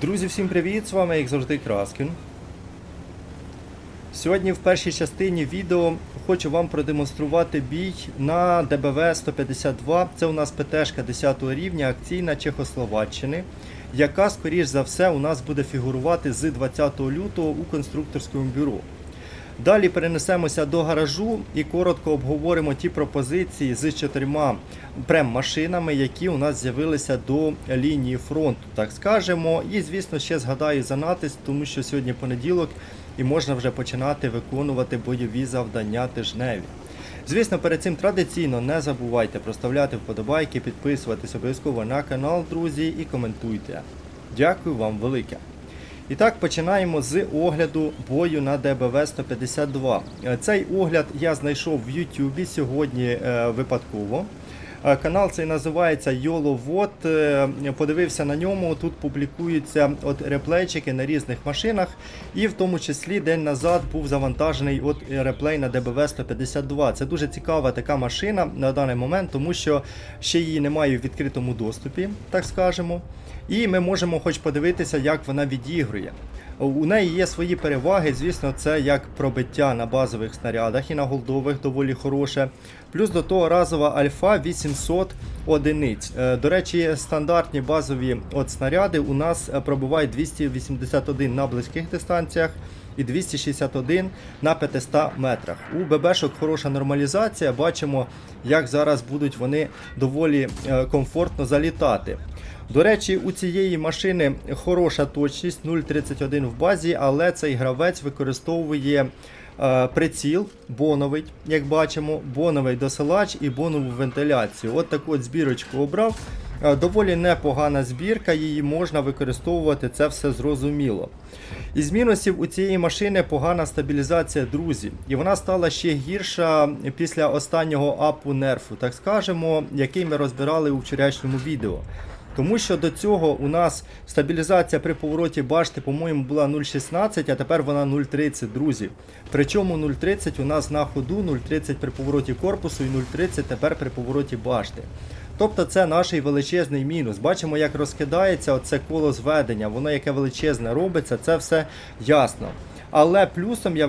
Друзі, всім привіт! З вами, як завжди, Краскін. Сьогодні в першій частині відео хочу вам продемонструвати бій на ДБВ 152. Це у нас ПТшка 10 рівня, акційна Чехословаччини, яка, скоріш за все, у нас буде фігурувати з 20 лютого у конструкторському бюро. Далі перенесемося до гаражу і коротко обговоримо ті пропозиції з чотирма прем-машинами, які у нас з'явилися до лінії фронту, так скажемо. І, звісно, ще згадаю за натиск, тому що сьогодні понеділок і можна вже починати виконувати бойові завдання тижневі. Звісно, перед цим традиційно не забувайте проставляти вподобайки, підписуватись обов'язково на канал, друзі, і коментуйте. Дякую вам велике. І так, починаємо з огляду бою на ДБВ 152. Е, Цей огляд я знайшов в Ютубі сьогодні е, випадково. Е, Канал цей називається YOLOVOD. Е, Подивився на ньому. Тут публікуються от реплейчики на різних машинах. І в тому числі день назад був завантажений от реплей на ДБВ 152. Це дуже цікава така машина на даний момент, тому що ще її немає в відкритому доступі, так скажемо. І ми можемо хоч подивитися, як вона відігрує. У неї є свої переваги, звісно, це як пробиття на базових снарядах і на голдових доволі хороше. Плюс до того разова альфа 800 одиниць. Е, До речі, стандартні базові от снаряди у нас е, пробивають 281 на близьких дистанціях і 261 на 500 метрах. У ББшок хороша нормалізація. Бачимо, як зараз будуть вони доволі е, комфортно залітати. До речі, у цієї машини хороша точність 0,31 в базі, але цей гравець використовує е, приціл боновий, як бачимо, боновий досилач і бонову вентиляцію. От таку от збірочку обрав. Е, Доволі непогана збірка, її можна використовувати, це все зрозуміло. Із мінусів у цієї машини погана стабілізація, друзі. І вона стала ще гірша після останнього апу нерфу, так скажемо, який ми розбирали у вчорашньому відео. Тому що до цього у нас стабілізація при повороті башти, по-моєму, була 0,16, а тепер вона 0,30, друзі. Причому 0,30 у нас на ходу, 0,30 при повороті корпусу і 0,30 тепер при повороті башти. Тобто це наш величезний мінус. Бачимо, як розкидається оце коло зведення, воно яке величезне робиться, це все ясно. Але плюсом є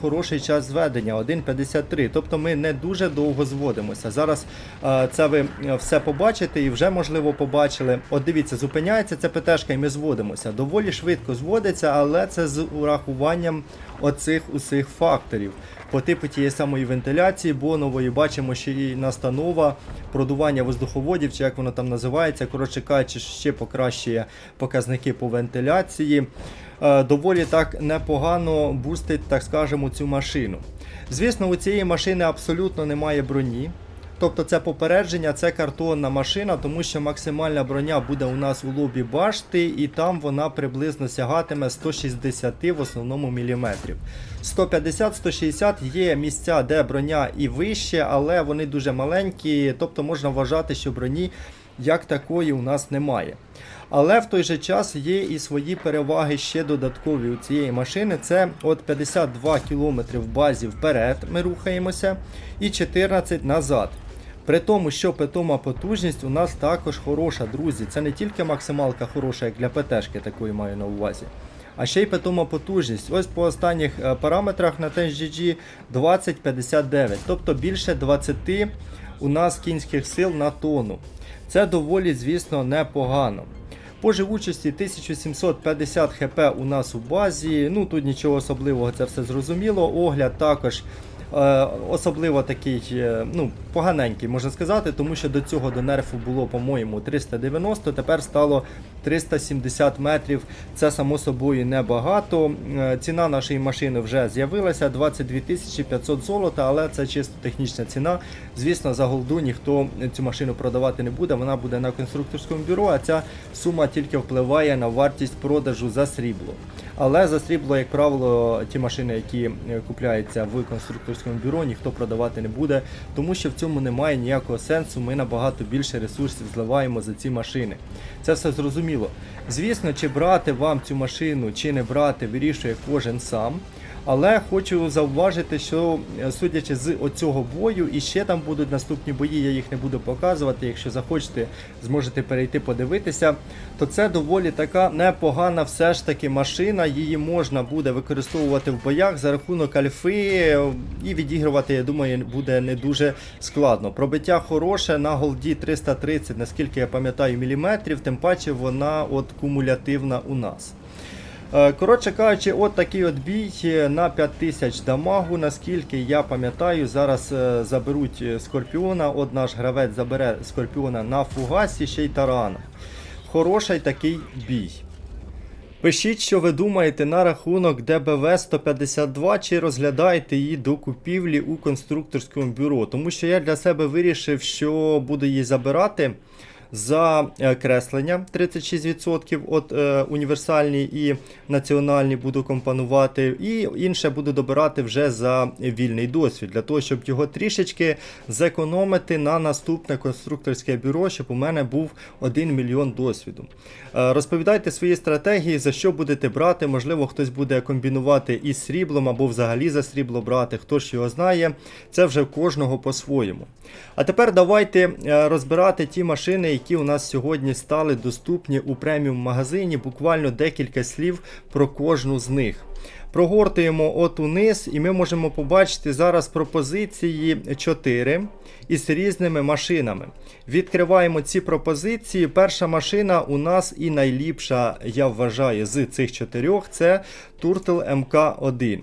хороший час зведення 1.53. Тобто ми не дуже довго зводимося. Зараз е, це ви е, все побачите і вже можливо побачили. От дивіться, зупиняється ця ПТшка і ми зводимося. Доволі швидко зводиться, але це з урахуванням оцих усіх факторів. По типу тієї самої вентиляції бонової бачимо, що і настанова продування воздуховодів, чи як воно там називається. Коротше кажучи, ще покращує показники по вентиляції. Е, Доволі так непогано бустить, так скажемо, цю машину. Звісно, у цієї машини абсолютно немає броні. Тобто це попередження, це картонна машина, тому що максимальна броня буде у нас у лобі башти, і там вона приблизно сягатиме 160 в основному міліметрів. 150-160 є місця, де броня і вище, але вони дуже маленькі, тобто можна вважати, що броні як такої у нас немає. Але в той же час є і свої переваги ще додаткові у цієї машини. Це от 52 км в базі вперед ми рухаємося, і 14 назад. При тому, що питома потужність у нас також хороша, друзі. Це не тільки максималка хороша, як для ПТшки, такої маю на увазі. А ще й питома потужність. Ось по останніх е, параметрах на TNGG 2059, тобто більше 20 у нас кінських сил на тонну. Це доволі, звісно, непогано. По живучості 1750 хп у нас у базі. Ну тут нічого особливого, це все зрозуміло. Огляд також особливо такий, е, ну, поганенький, можна сказати, тому що до цього до нерфу було, по-моєму, 390, тепер стало 370 метрів. Це само собою небагато. Е, Ціна нашої машини вже з'явилася 22 500 золота, але це чисто технічна ціна. Звісно, за голду ніхто цю машину продавати не буде. Вона буде на конструкторському бюро, а ця сума тільки впливає на вартість продажу за срібло. Але за срібло, як правило, ті машини, які е, купляються в конструкторському бюро, ніхто продавати не буде, тому що в цьому немає ніякого сенсу. Ми набагато більше ресурсів зливаємо за ці машини. Це все зрозуміло. Звісно, чи брати вам цю машину, чи не брати, вирішує кожен сам. Але хочу зауважити, що е, судячи з оцього бою, і ще там будуть наступні бої, я їх не буду показувати. Якщо захочете, зможете перейти подивитися. То це доволі така непогана все ж таки машина. Її можна буде використовувати в боях за рахунок альфи і відігрувати, я думаю, буде не дуже складно. Пробиття хороше на голді 330, наскільки я пам'ятаю, міліметрів, тим паче вона от кумулятивна у нас. Е, Коротше кажучи, от такий от бій е, на 5000 дамагу. Наскільки я пам'ятаю, зараз е, заберуть Скорпіона. От наш гравець забере Скорпіона на фугасі, ще й тарана. Хороший такий бій. Пишіть, що ви думаєте на рахунок ДБВ 152 чи розглядаєте її до купівлі у конструкторському бюро. Тому що я для себе вирішив, що буду її забирати за е, креслення 36%. От е, універсальні і національні буду компонувати, і інше буду добирати вже за вільний досвід, для того, щоб його трішечки зекономити на наступне конструкторське бюро, щоб у мене був 1 мільйон досвіду. Е, Розповідайте свої стратегії, за що будете брати. Можливо, хтось буде комбінувати із сріблом або взагалі за срібло брати, хто ж його знає. Це вже кожного по-своєму. А тепер давайте е, розбирати ті машини, які у нас сьогодні стали доступні у преміум магазині. Буквально декілька слів про кожну з них. Прогортуємо от униз, і ми можемо побачити зараз пропозиції 4 із різними машинами. Відкриваємо ці пропозиції. Перша машина у нас і найліпша, я вважаю, з цих чотирьох це Turtle MK1.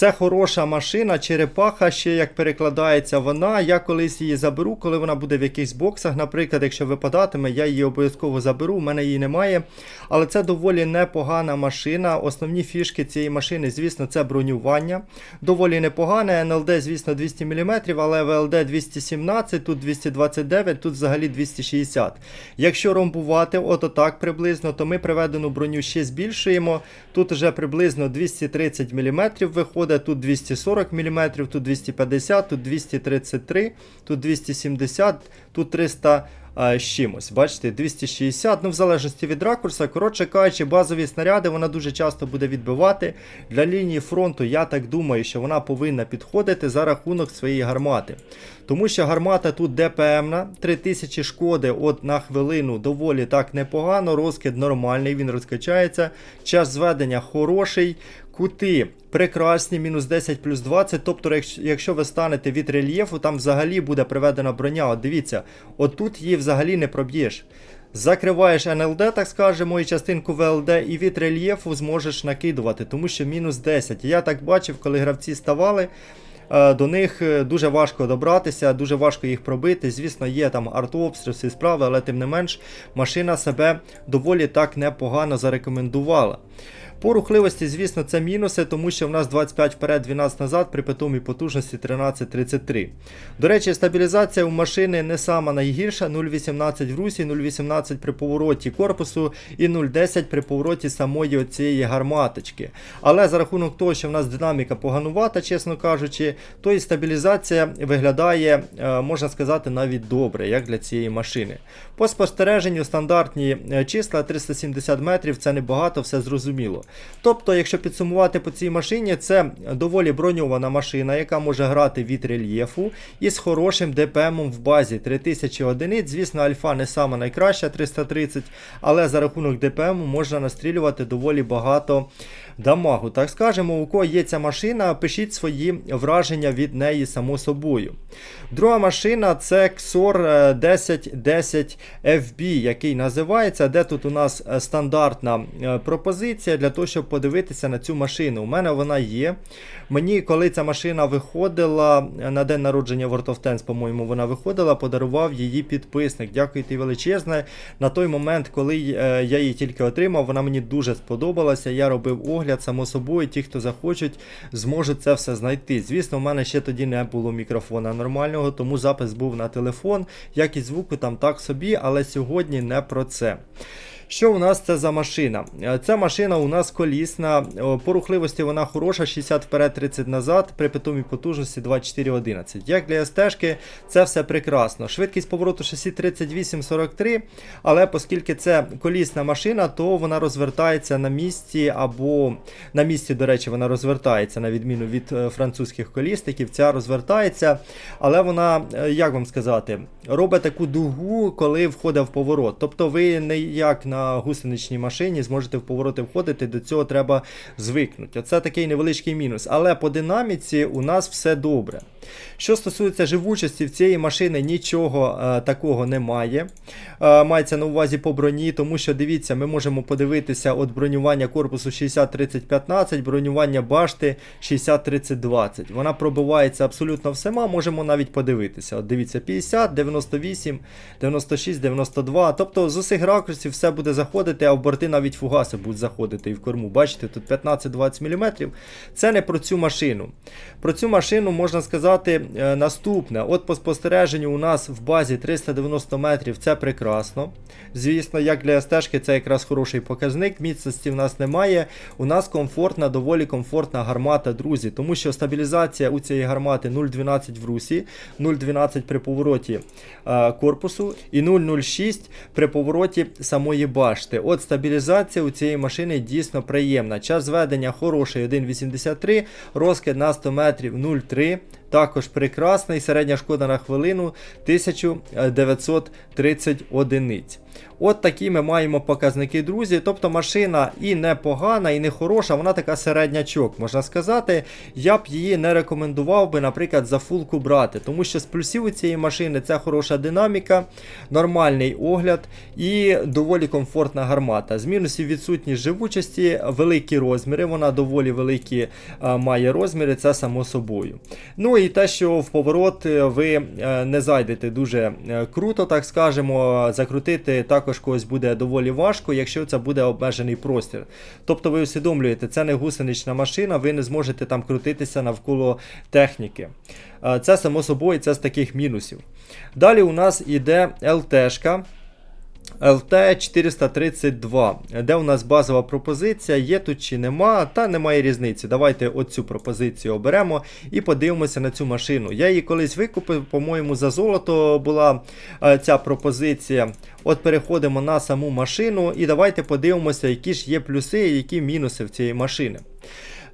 Це хороша машина, черепаха, ще як перекладається вона. Я колись її заберу, коли вона буде в якихось боксах. Наприклад, якщо випадатиме, я її обов'язково заберу, у мене її немає. Але це доволі непогана машина. Основні фішки цієї машини, звісно, це бронювання. Доволі непогане. НЛД, звісно, 200 мм, але ВЛД 217, тут 229, тут взагалі 260. Якщо ромбувати, от отак приблизно, то ми приведену броню ще збільшуємо. Тут вже приблизно 230 мм виходить, тут 240 мм, тут 250, тут 233, тут 270, тут 300 а, з чимось. Бачите, 260, ну в залежності від ракурса. Коротше кажучи, базові снаряди вона дуже часто буде відбивати. Для лінії фронту, я так думаю, що вона повинна підходити за рахунок своєї гармати. Тому що гармата тут ДПМна, 3000 шкоди от на хвилину доволі так непогано, розкид нормальний, він розкачається. Час зведення хороший. Кути прекрасні, мінус 10 плюс 20. Тобто, якщо- ви станете від рельєфу, там взагалі буде приведена броня. От дивіться, отут її взагалі не проб'єш. Закриваєш НЛД, так скажемо, і частинку ВЛД, і від рельєфу зможеш накидувати, тому що мінус 10. Я так бачив, коли гравці ставали. е, До них е, дуже важко добратися, дуже важко їх пробити. Звісно, є там артобстріл, всі справи, але тим не менш машина себе доволі так непогано зарекомендувала. По рухливості, звісно, це мінуси, тому що в нас 25 вперед, 12 назад при питомій потужності 13.33. До речі, стабілізація у машини не сама найгірша: 0,18 в русі, 0,18 при повороті корпусу і 0,10 при повороті самої цієї гарматочки. Але за рахунок того, що в нас динаміка поганувата, чесно кажучи, то і стабілізація виглядає, е, можна сказати, навіть добре, як для цієї машини. По спостереженню стандартні е, числа 370 метрів це небагато, все зрозуміло. Тобто, якщо підсумувати по цій машині, це доволі броньована машина, яка може грати від рельєфу і з хорошим ДПМом в базі 3000 одиниць. Звісно, альфа не сама найкраща 330, але за рахунок ДПМу можна настрілювати доволі багато дамагу. Так скажемо, у кого є ця машина, пишіть свої враження від неї само собою. Друга машина це XOR е, 1010 FB, який називається, де тут у нас стандартна е, пропозиція для того, щоб подивитися на цю машину. У мене вона є. Мені, коли ця машина виходила е, на день народження World of Tanks, по-моєму, вона виходила, подарував її підписник. Дякую ти величезне. На той момент, коли е, я її тільки отримав, вона мені дуже сподобалася. Я робив огляд, само собою. Ті, хто захочуть, зможуть це все знайти. Звісно, в мене ще тоді не було мікрофона нормального, тому запис був на телефон. Якість звуку там так собі, але сьогодні не про це. Що у нас це за машина? Е, Ця машина у нас колісна, по рухливості вона хороша, 60 вперед, 30 назад, при питомій потужності 2411. Як для СТ-шки, це все прекрасно. Швидкість повороту шасі 38-43, але оскільки це колісна машина, то вона розвертається на місці або на місці, до речі, вона розвертається на відміну від е, французьких колісників. Ця розвертається, але вона, е, як вам сказати, робить таку дугу, коли входить в поворот. Тобто ви не як на гусеничній машині зможете в повороти входити, до цього треба звикнути. Оце такий невеличкий мінус. Але по динаміці у нас все добре. Що стосується живучості, в цієї машини нічого е, такого немає. Е, мається на увазі по броні, тому що дивіться, ми можемо подивитися от бронювання корпусу 60-30-15, бронювання башти 60-30-20. Вона пробивається абсолютно всіма, можемо навіть подивитися. От дивіться, 50, 98, 96, 92. Тобто з усіх ракурсів все буде заходити, а в борти навіть фугаси будуть заходити і в корму. Бачите, тут 15-20 мм. Це не про цю машину. Про цю машину можна сказати е, наступне. От по спостереженню у нас в базі 390 метрів це прекрасно. Звісно, як для СТ-шки це якраз хороший показник. Міцності в нас немає. У нас комфортна, доволі комфортна гармата, друзі, тому що стабілізація у цієї гармати 0,12 в русі, 0,12 при повороті е, корпусу і 0,06 при повороті самої башти. От стабілізація у цієї машини дійсно приємна. Час зведення хороший 1,83, розкид на 100 метрів 0,3. Також прекрасний, середня шкода на хвилину 1930 одиниць. От такі ми маємо показники, друзі. Тобто машина і не погана, і не хороша, вона така середнячок, можна сказати. Я б її не рекомендував би, наприклад, за фулку брати. Тому що з плюсів у цієї машини це хороша динаміка, нормальний огляд і доволі комфортна гармата. З мінусів відсутність живучості, великі розміри, вона доволі великі а, має розміри, це само собою. Ну і те, що в поворот е, ви е, не зайдете дуже е, круто, так скажемо, закрутити також когось буде доволі важко, якщо це буде обмежений простір. Тобто ви усвідомлюєте, це не гусенична машина, ви не зможете там крутитися навколо техніки. Е, Це само собою це з таких мінусів. Далі у нас іде ЛТшка. LT432, де у нас базова пропозиція, є тут чи нема, та немає різниці. Давайте оцю пропозицію оберемо і подивимося на цю машину. Я її колись викупив, по-моєму, за золото була е, ця пропозиція. От переходимо на саму машину і давайте подивимося, які ж є плюси і які мінуси в цієї машини.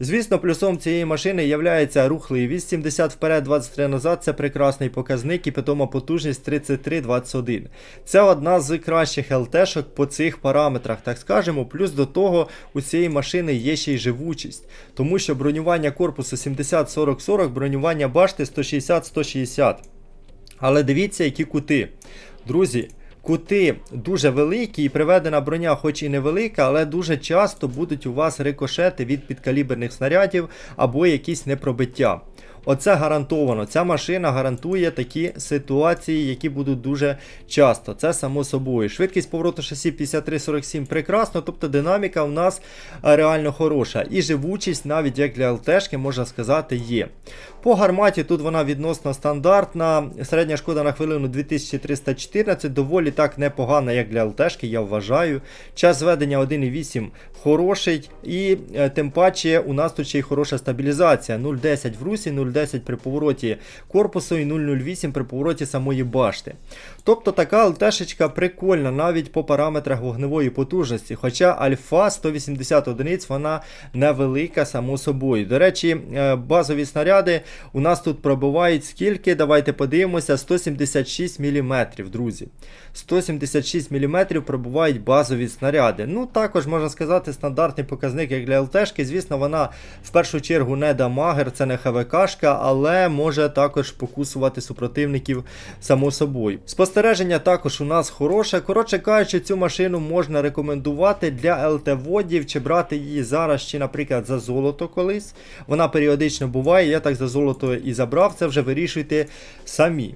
Звісно, плюсом цієї машини є рухливість 70 вперед, 23 назад. Це прекрасний показник і питома потужність 33-21. Це одна з кращих ЛТшок по цих параметрах, так скажемо. Плюс до того у цієї машини є ще й живучість, тому що бронювання корпусу 70-40-40, бронювання башти 160-160. Але дивіться, які кути. Друзі. Кути дуже великі і приведена броня, хоч і невелика, але дуже часто будуть у вас рикошети від підкаліберних снарядів або якісь непробиття. Оце гарантовано. Ця машина гарантує такі ситуації, які будуть дуже часто. Це само собою. Швидкість повороту шасі 53-47 прекрасно, тобто динаміка у нас е, реально хороша. І живучість, навіть як для ЛТшки, можна сказати, є. По гарматі тут вона відносно стандартна. Середня шкода на хвилину 2314, доволі так непогана, як для ЛТшки, я вважаю. Час зведення 1,8 хороший. І е, тим паче у нас тут ще й хороша стабілізація. 0,10 в русі, 0,10 при повороті корпусу і 0,08 при повороті самої башти. Тобто така ЛТшечка прикольна навіть по параметрах вогневої потужності. Хоча альфа 180 одиниць вона невелика, само собою. До речі, е, базові снаряди у нас тут пробивають скільки, давайте подивимося, 176 мм, друзі. 176 мм пробувають базові снаряди. Ну, також можна сказати, стандартний показник, як для ЛТшки. Звісно, вона в першу чергу не дамагер, це не ХВКшка, але може також покусувати супротивників само собою. Спостереження також у нас хороше. Коротше кажучи, цю машину можна рекомендувати для ЛТ-водів, чи брати її зараз, чи, наприклад, за золото колись. Вона періодично буває, я так за золото і забрав, це вже вирішуйте самі.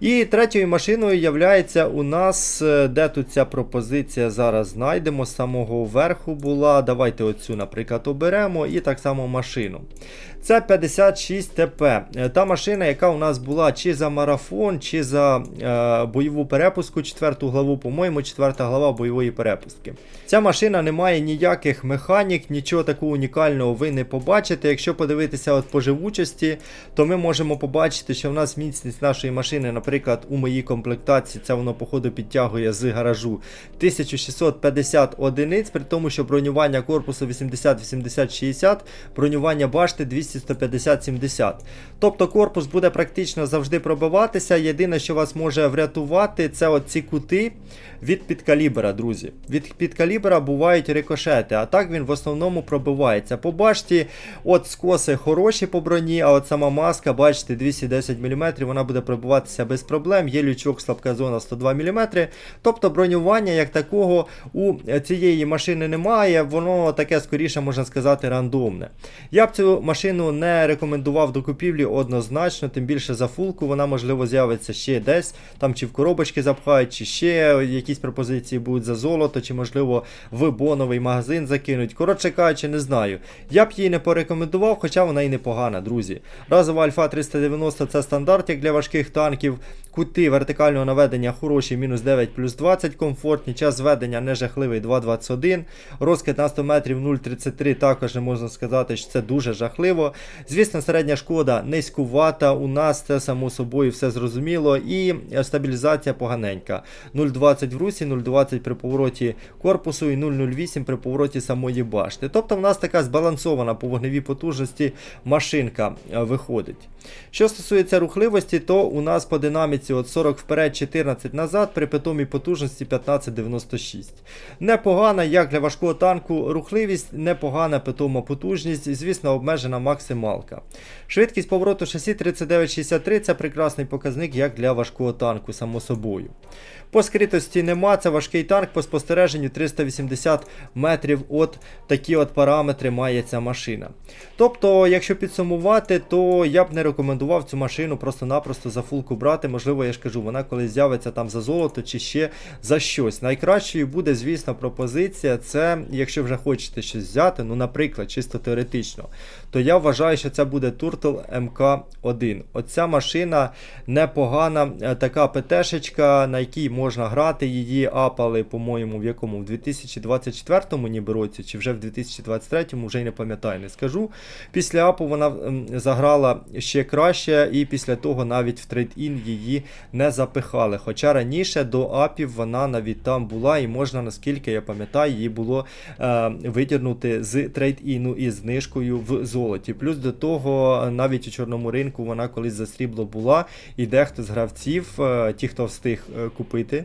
І третьою машиною являється у нас, е, де тут ця пропозиція зараз знайдемо. З самого верху була. Давайте оцю, наприклад, оберемо і так само машину. Це 56 ТП. Е, Та машина, яка у нас була чи за марафон, чи за е, бойову перепуску, четверту главу, по-моєму, четверта глава бойової перепустки. Ця машина не має ніяких механік, нічого такого унікального ви не побачите. Якщо подивитися от по живучості, то ми можемо побачити, що в нас міцність нашої машини, наприклад, у моїй комплектації, це воно, походу, підтягує з гаражу 1650 одиниць, при тому, що бронювання корпусу 80-80-60, бронювання башти 200-150-70. Тобто корпус буде практично завжди пробиватися. Єдине, що вас може врятувати, це от ці кути від підкалібера, друзі. Від підкалібера бувають рикошети, а так він в основному пробивається. По башті, от скоси хороші по броні, а от сама маска, бачите, 210 мм, вона буде пробиватися без проблем. Є лючок, слабка зона 102 мм. Тобто бронювання як такого у цієї машини немає, воно таке скоріше, можна сказати, рандомне. Я б цю машину не рекомендував до купівлі однозначно, тим більше за фулку вона можливо з'явиться ще десь, там чи в коробочки запхають, чи ще якісь пропозиції будуть за золото, чи можливо в боновий магазин закинуть. Коротше кажучи, не знаю. Я б її не порекомендував, хоча вона і непогана, друзі. Разова альфа 390 це стандарт як для важких танків. Кути вертикального наведення хороші, мінус 9 плюс 20 комфортні. Час зведення не жахливий 2,21. Розкид на 100 метрів 0,33 також не можна сказати, що це дуже жахливо. Звісно, середня шкода низькувата. У нас це само собою все зрозуміло. І стабілізація поганенька. 0,20 в русі, 0,20 при повороті корпусу і 0,08 при повороті самої башти. Тобто в нас така збалансована по вогневій потужності машинка е, виходить. Що стосується рухливості, то у нас по динаміці от 40 вперед, 14 назад, при питомій потужності 15,96. Непогана, як для важкого танку, рухливість, непогана питома потужність, звісно, обмежена максималка. Швидкість повороту шасі 39,63 це прекрасний показник як для важкого танку, само собою. По скритості нема, це важкий танк, по спостереженню 380 метрів. От такі от параметри має ця машина. Тобто, якщо підсумувати, то я б не рекомендував цю машину просто-напросто за фулку брати. Можливо, я ж кажу, вона коли з'явиться там за золото чи ще за щось. Найкращою буде, звісно, пропозиція. Це, якщо вже хочете щось взяти, ну, наприклад, чисто теоретично, то я вважаю, що це буде Turtle MK1. Оця машина непогана, е, така ПТшечка, на якій можна грати. Її апали, по-моєму, в якому? В 2024 ніби році, чи вже в 2023, вже й не пам'ятаю, не скажу. Після апу вона заграла ще краще, і після того навіть в трейд-ін її не запихали. Хоча раніше до апів вона навіть там була, і можна, наскільки я пам'ятаю, її було е, видірнути з трейд-іну із знижкою в золоті. Плюс до того, навіть у чорному ринку вона колись за срібло була, і дехто з гравців, е, ті, хто встиг е, купити.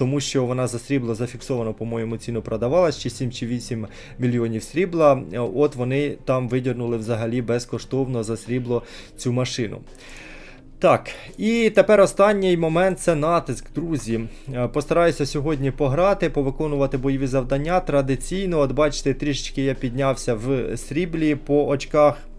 Тому що вона за срібло зафіксовано, по-моєму, ціну продавалась, чи 7 чи 8 мільйонів срібла. От вони там видірнули взагалі безкоштовно за срібло цю машину. Так, і тепер останній момент це натиск, друзі. Е, Постараюся сьогодні пограти, повиконувати бойові завдання традиційно. От бачите, трішечки я піднявся в сріблі по очках.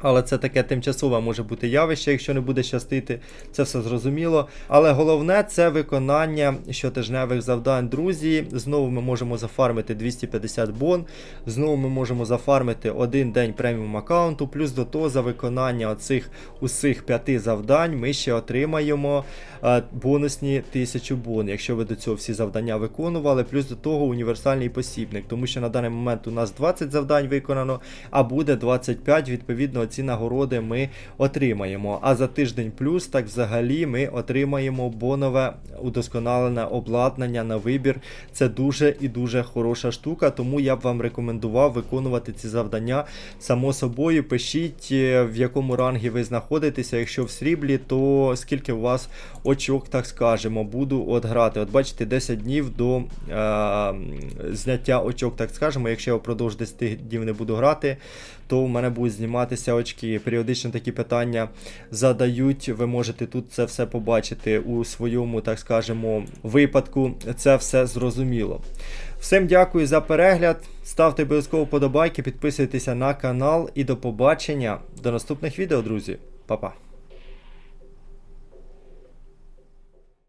Але це таке тимчасове може бути явище, якщо не буде щастити, це все зрозуміло. Але головне це виконання щотижневих завдань, друзі. Знову ми можемо зафармити 250 бон. Знову ми можемо зафармити один день преміум аккаунту. Плюс до того за виконання оцих усіх п'яти завдань ми ще отримаємо е, бонусні 1000 бон, якщо ви до цього всі завдання виконували. Плюс до того універсальний посібник, тому що на даний момент у нас 20 завдань виконано, а буде 25, відповідно, ці нагороди ми отримаємо. А за тиждень плюс, так взагалі, ми отримаємо бонове удосконалене обладнання на вибір. Це дуже і дуже хороша штука, тому я б вам рекомендував виконувати ці завдання. Само собою, пишіть, е, в якому рангі ви знаходитеся. Якщо в сріблі, то скільки у вас очок, так скажемо, буду от грати. От бачите, 10 днів до е, зняття очок, так скажемо. Якщо я впродовж 10 днів не буду грати, то в мене будуть зніматися очки. Періодично такі питання задають. Ви можете тут це все побачити у своєму, так скажемо, випадку. Це все зрозуміло. Всім дякую за перегляд. Ставте обов'язково подобайки, підписуйтеся на канал і до побачення. До наступних відео, друзі. Па-па.